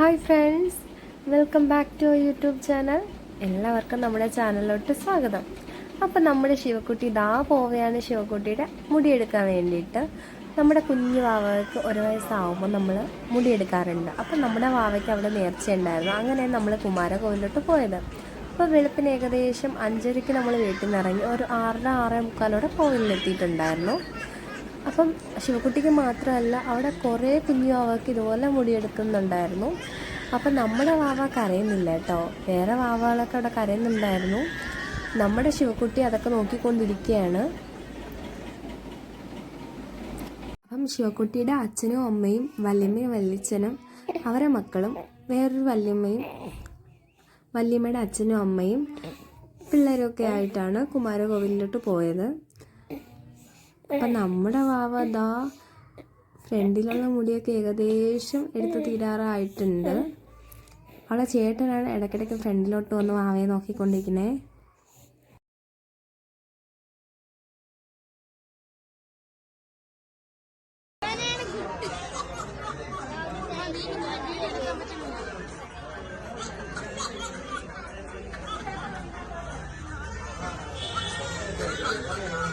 Hi friends. Welcome back to YouTube channel. എല്ലാവർക്കും നമ്മുടെ ചാനലിലോട്ട് സ്വാഗതം. അപ്പം നമ്മുടെ ശിവക്കുട്ടി ഇതാ പോവുകയാണ് ശിവക്കുട്ടിയുടെ മുടിയെടുക്കാൻ വേണ്ടിയിട്ട്. നമ്മുടെ കുഞ്ഞു വാവയ്ക്ക് ഒരു വയസ്സാവുമ്പോൾ നമ്മൾ മുടിയെടുക്കാറുണ്ട്. അപ്പം നമ്മുടെ വാവയ്ക്ക് അവിടെ നേർച്ച ഉണ്ടായിരുന്നു അങ്ങനെ നമ്മൾ കുമാരകോവിലോട്ട് പോയത്. അപ്പോൾ വെളുപ്പിന് ഏകദേശം അഞ്ചരയ്ക്ക് നമ്മൾ വീട്ടിൽ നിന്ന് ഇറങ്ങി ഒരു ആറര ആറേ മുക്കാലോടെ കോവിലെത്തിയിട്ടുണ്ടായിരുന്നു അപ്പം ശിവക്കുട്ടിക്ക് മാത്രമല്ല അവിടെ കുറേ കുഞ്ഞു വാവക്ക് ഇതുപോലെ മുടിയെടുക്കുന്നുണ്ടായിരുന്നു. അപ്പം നമ്മുടെ വാവ കരയുന്നില്ല കേട്ടോ. വേറെ വാവകളൊക്കെ അവിടെ കരയുന്നുണ്ടായിരുന്നു. നമ്മുടെ ശിവക്കുട്ടി അതൊക്കെ നോക്കിക്കൊണ്ടിരിക്കുകയാണ്. അപ്പം ശിവക്കുട്ടിയുടെ അച്ഛനും അമ്മയും വല്യമ്മയും വല്യച്ഛനും അവരെ മക്കളും വേറൊരു വല്യമ്മയും വല്യമ്മയുടെ അച്ഛനും അമ്മയും പിള്ളേരൊക്കെ ആയിട്ടാണ് കുമാരകോവിലിലോട്ട് പോയത്. അപ്പം നമ്മുടെ വാവ ദാ ഫ്രണ്ടിലുള്ള മുടിയൊക്കെ ഏകദേശം എടുത്ത് തീരാറായിട്ടുണ്ട്. അവളെ ചേട്ടനാണ് ഇടയ്ക്കിടയ്ക്ക് ഫ്രണ്ടിലോട്ട് വന്ന് വാവയെ നോക്കിക്കൊണ്ടിരിക്കുന്നത്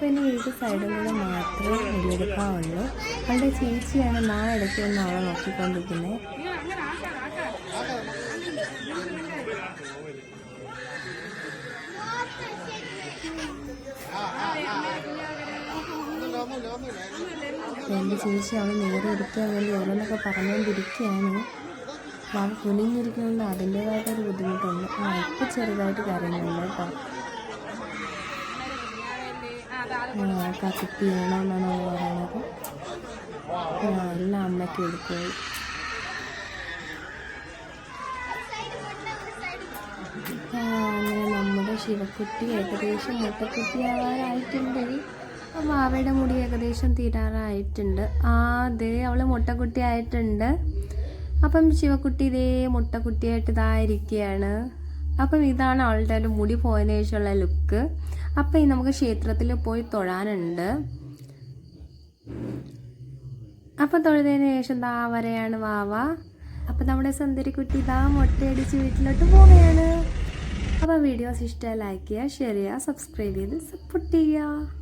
പിന്നെ ഏത് സൈഡും കൂടെ മാത്രമേ മുടിയെടുക്കാവുള്ളൂ അവളുടെ ചേച്ചിയാണ് നാ ഇടയ്ക്ക് വന്ന് അവളെ നോക്കിക്കൊണ്ടിരിക്കുന്നത് എന്റെ ചേച്ചി അവൾ നേരെ ഇരിക്കാൻ വേണ്ടി ഓരോന്നൊക്കെ പറഞ്ഞുകൊണ്ടിരിക്കുകയാണ് അവൾ കുനിഞ്ഞിരിക്കുന്നത് അതിന്റേതായിട്ടൊരു ബുദ്ധിമുട്ടുണ്ട്. ആ ഇപ്പം ചെറുതായിട്ട് കാര്യങ്ങളുണ്ട് കേട്ടോ. കത്തിപ്പ് വേണമെന്നാണ് അവൾ പറയുന്നത് ആ എല്ലാം അമ്മയ്ക്ക് ആ, അങ്ങനെ നമ്മുടെ ശിവക്കുട്ടി ഏകദേശം മുട്ടക്കുട്ടി ആവാറായിട്ടുണ്ട് അപ്പോൾ അവയുടെ മുടി ഏകദേശം തീരാറായിട്ടുണ്ട്. ആ അതെ അവൾ മുട്ടക്കുട്ടി ആയിട്ടുണ്ട് അപ്പം ശിവക്കുട്ടി ഇതേ മുട്ടക്കുട്ടിയായിട്ട് ഇതായിരിക്കുകയാണ് അപ്പം ഇതാണ് അവളുടെ ഒരു മുടി പോയതിനു ശേഷമുള്ള ലുക്ക്. അപ്പം ഈ നമുക്ക് ക്ഷേത്രത്തിൽ പോയി തൊഴാനുണ്ട്. അപ്പം തൊഴുതതിന് ശേഷം ദാ വരെയാണ് വാവ. അപ്പം നമ്മുടെ സുന്ദരിക്കുട്ടി ദാ മുട്ടയടിച്ച് വീട്ടിലോട്ട് പോവുകയാണ്. അപ്പോൾ വീഡിയോസ് ഇഷ്ടമായി ലൈക്ക് ചെയ്യുക ഷെയർ ചെയ്യുക സബ്സ്ക്രൈബ് ചെയ്ത് സപ്പോർട്ട് ചെയ്യുക.